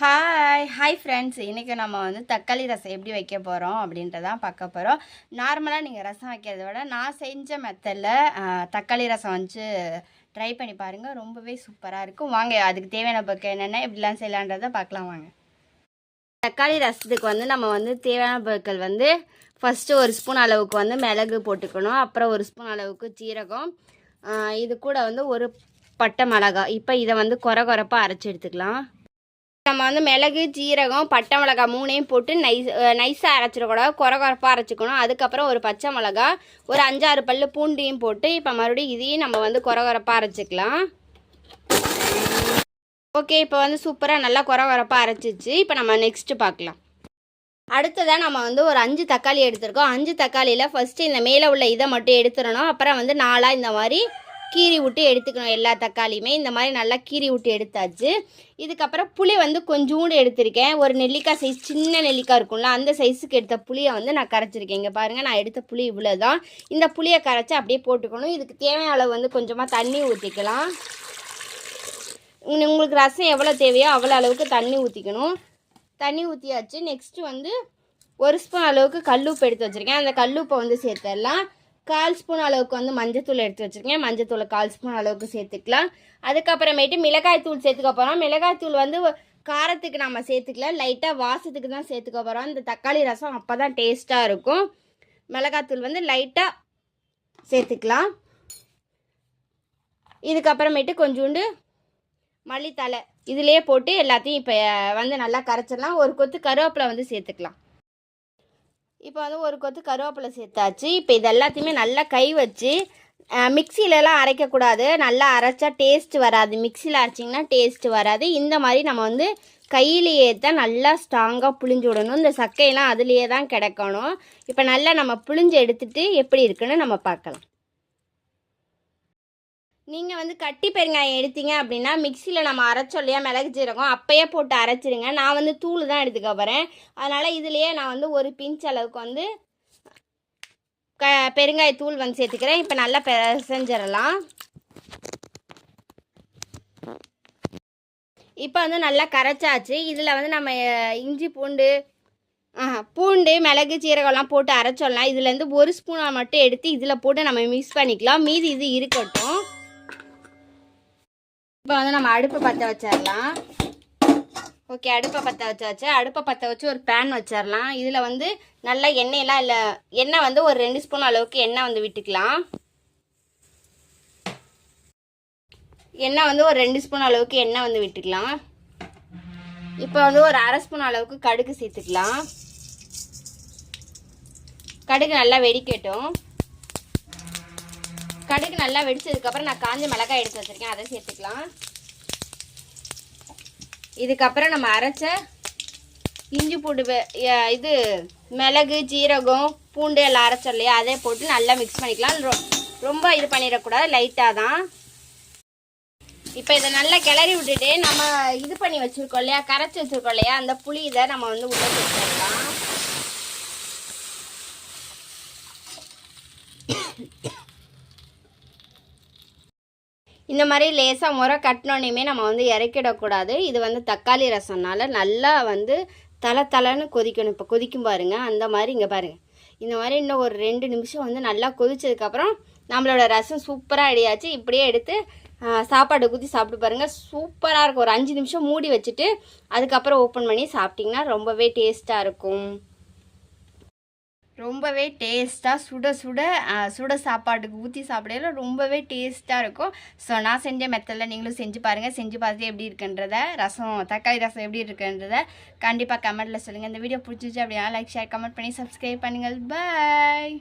Hi hi friends இன்றைக்கி நம்ம வந்து தக்காளி ரசம் எப்படி வைக்க போகிறோம் அப்படின்றதான் பார்க்க போகிறோம் நார்மலாக நீங்கள் ரசம் வைக்கிறத விட நான் செஞ்ச மெத்தடில் தக்காளி ரசம் வச்சு ட்ரை பண்ணி பாருங்கள் ரொம்பவே சூப்பராக இருக்கும். வாங்க அதுக்கு தேவையான பொருட்கள் என்னென்ன எப்படிலாம் செய்யலான்றதை பார்க்கலாம் வாங்க. தக்காளி ரசத்துக்கு வந்து நம்ம வந்து தேவையான பொருட்கள் வந்து ஃபஸ்ட்டு ஒரு ஸ்பூன் அளவுக்கு வந்து மிளகு போட்டுக்கணும். அப்புறம் ஒரு ஸ்பூன் அளவுக்கு சீரகம். இது கூட வந்து ஒரு பட்டை மிளகாய். இப்போ இதை வந்து குறை குறைப்பாக அரைச்சி எடுத்துக்கலாம். நம்ம வந்து மிளகு ஜீரகம் பட்டை மிளகாய் மூணையும் போட்டு நைஸ் நைஸாக அரைச்சிடக்கூடாது குறை குறைப்பாக அரைச்சிக்கணும். அதுக்கப்புறம் ஒரு பச்சை மிளகா ஒரு அஞ்சாறு பல் பூண்டையும் போட்டு இப்போ மறுபடியும் இதையும் நம்ம வந்து குறை குறைப்பாக அரைச்சிக்கலாம். ஓகே இப்போ வந்து சூப்பராக நல்லா குறை குறைப்பாக அரைச்சிச்சு. இப்போ நம்ம நெக்ஸ்ட்டு பார்க்கலாம். அடுத்ததாக நம்ம வந்து ஒரு அஞ்சு தக்காளி எடுத்திருக்கோம். அஞ்சு தக்காளியில் ஃபஸ்ட்டு இந்த மேலே உள்ள இதை மட்டும் எடுத்துடணும். அப்புறம் வந்து நாலாக இந்த மாதிரி கீறி விட்டு எடுத்துக்கணும் எல்லா தக்காளியுமே. இந்த மாதிரி நல்லா கீறி விட்டு எடுத்தாச்சு. இதுக்கப்புறம் புளி வந்து கொஞ்சோண்டு எடுத்திருக்கேன். ஒரு நெல்லிக்காய் சைஸ் சின்ன நெல்லிக்காய் இருக்கும்ல அந்த சைஸுக்கு எடுத்த புளியை வந்து நான் கரைச்சிருக்கேன். இங்கே பாருங்கள் நான் எடுத்த புளி இவ்வளோ தான் இந்த புளியை கரைச்சி அப்படியே போட்டுக்கணும். இதுக்கு தேவையான அளவு வந்து கொஞ்சமாக தண்ணி ஊற்றிக்கலாம் உங்களுக்கு ரசம் எவ்வளோ தேவையோ அவ்வளோ அளவுக்கு தண்ணி ஊற்றிக்கணும் தண்ணி ஊற்றியாச்சு நெக்ஸ்ட்டு வந்து ஒரு ஸ்பூன் அளவுக்கு கல்லுப்பு எடுத்து வச்சுருக்கேன். அந்த கல்லுப்பை வந்து சேர்த்துடலாம். கால் ஸ்பூன் அளவுக்கு வந்து மஞ்சத்தூள் எடுத்து வச்சுருக்கேன். மஞ்சத்தூளை கால் ஸ்பூன் அளவுக்கு சேர்த்துக்கலாம். அதுக்கப்புறமேட்டு மிளகாய் தூள் சேர்த்துக்க போகிறோம் மிளகாய் தூள் வந்து காரத்துக்கு நம்ம சேர்த்துக்கலாம் லைட்டாக வாசத்துக்கு தான் சேர்த்துக்க போகிறோம் இந்த தக்காளி ரசம் அப்போ தான் டேஸ்ட்டாக இருக்கும். மிளகாத்தூள் வந்து லைட்டாக சேர்த்துக்கலாம். இதுக்கப்புறமேட்டு கொஞ்சோண்டு மல்லித்தலை இதிலே போட்டு எல்லாத்தையும் இப்போ வந்து நல்லா கரைச்சிடலாம். ஒரு கொத்து கருவேப்பிலை வந்து சேர்த்துக்கலாம். இப்போ வந்து ஒரு கொத்து கருவேப்பிலை சேர்த்தாச்சு. இப்போ இது எல்லாத்தையுமே நல்லா கை வச்சு அஹ், மிக்சிலலாம் அரைக்கக்கூடாது. நல்லா அரைச்சா டேஸ்ட் வராது. மிக்சியில் அரைச்சிங்கன்னா டேஸ்ட் வராது. இந்த மாதிரி நம்ம வந்து கையிலேயே தான் நல்லா ஸ்ட்ராங்காக புளிஞ்சு விடணும். இந்த சக்கையெல்லாம் அதுலேயே தான் கிடக்கணும். இப்போ நல்லா நம்ம புளிஞ்சு எடுத்துகிட்டு எப்படி இருக்குன்னு நம்ம பார்க்கலாம். நீங்கள் வந்து கட்டி பெருங்காயம் எடுத்தீங்க அப்படின்னா மிக்சியில் நம்ம அரைச்சோம் இல்லையா மிளகு ஜீரகம் அப்போயே போட்டு அரைச்சிருங்க. நான் வந்து தூள் தான் எடுத்துக்க போகிறேன் அதனால் இதுலேயே நான் வந்து ஒரு பிஞ்ச் அளவுக்கு வந்து க பெருங்காய தூள் வந்து சேர்த்துக்கிறேன். இப்போ நல்லா பிசைஞ்சிடலாம். இப்போ வந்து நல்லா கரைச்சாச்சு. இதில் வந்து நம்ம இஞ்சி பூண்டு பூண்டு மிளகு சீரகம்லாம் போட்டு அரைச்சோம்லாம் இதுலேருந்து ஒரு ஸ்பூனை மட்டும் எடுத்து இதில் போட்டு நம்ம மிக்ஸ் பண்ணிக்கலாம். மீதி இது இருக்கட்டும். இப்போ வந்து நம்ம அடுப்பை பற்ற வச்சிடலாம் ஓகே அடுப்பை பற்ற வச்சாச்சு. அடுப்பை பற்ற வச்சு ஒரு பேன் வச்சிடலாம் இதில் வந்து நல்லா எண்ணெயெல்லாம் இல்லை எண்ணெய் வந்து ஒரு ரெண்டு ஸ்பூன் அளவுக்கு எண்ணெய் வந்து விட்டுக்கலாம். எண்ணெய் வந்து ஒரு ரெண்டு ஸ்பூன் அளவுக்கு எண்ணெய் வந்து விட்டுக்கலாம். இப்போ வந்து ஒரு அரை ஸ்பூன் அளவுக்கு கடுகு சேர்த்துக்கலாம். கடுகு நல்லா வெடிக்கட்டும். கடுகு நல்லா வெடிச்சதுக்கப்புறம் நான் காஞ்ச மிளகாய் எடுத்து வச்சிருக்கேன். அதை சேர்த்துக்கலாம். இதுக்கப்புறம் நம்ம அரைச்ச இஞ்சி பூண்டு இது மிளகு ஜீரகம் பூண்டு எல்லாம் அரைச்சோம் இல்லையா? அதே போட்டு நல்லா மிக்ஸ் பண்ணிக்கலாம். ரொ- ரொம்ப இது பண்ணிடக்கூடாது. லைட்டாக தான். இப்போ இதை நல்லா கிளறி விட்டுட்டு நம்ம இது பண்ணி வச்சுருக்கோம் இல்லையா? கரைச்சி வச்சுருக்கோம் இல்லையா? அந்த புளி இதை நம்ம வந்து உள்ள வச்சுருக்கலாம் இந்த மாதிரி லேசாக முறை கட்டினோனையுமே நம்ம வந்து இறக்கிடக்கூடாது. இது வந்து தக்காளி ரசம்னால நல்லா வந்து தலை தலைன்னு கொதிக்கணும். இப்போ கொதிக்கும் பாருங்கள் அந்த மாதிரி இங்கே பாருங்கள் இந்த மாதிரி இன்னும் ஒரு ரெண்டு நிமிஷம் வந்து நல்லா கொதிச்சதுக்கப்புறம் நம்மளோட ரசம் சூப்பராக அடியாச்சு இப்படியே எடுத்து சாப்பாடு ஊற்றி சாப்பிட்டு பாருங்கள் சூப்பராக இருக்கும். ஒரு அஞ்சு நிமிஷம் மூடி வச்சுட்டு அதுக்கப்புறம் ஓப்பன் பண்ணி சாப்பிட்டிங்கன்னா ரொம்பவே டேஸ்ட்டாக இருக்கும். ரொம்பவே டேஸ்ட்டாக சுட சுட சுட சாப்பாட்டுக்கு ஊற்றி சாப்பிடையில ரொம்பவே டேஸ்ட்டாக இருக்கும். ஸோ நான் செஞ்ச மெத்தடில் நீங்களும் செஞ்சு பாருங்கள் செஞ்சு பார்த்துட்டு எப்படி இருக்குன்றத ரசம் தக்காளி ரசம் எப்படி இருக்குன்றத கண்டிப்பாக கமெண்ட்டில் சொல்லுங்கள் இந்த வீடியோ பிடிச்சிச்சு அப்படின்னா லைக் ஷேர் கமெண்ட் பண்ணி சப்ஸ்கிரைப் பண்ணுங்கள். பாய்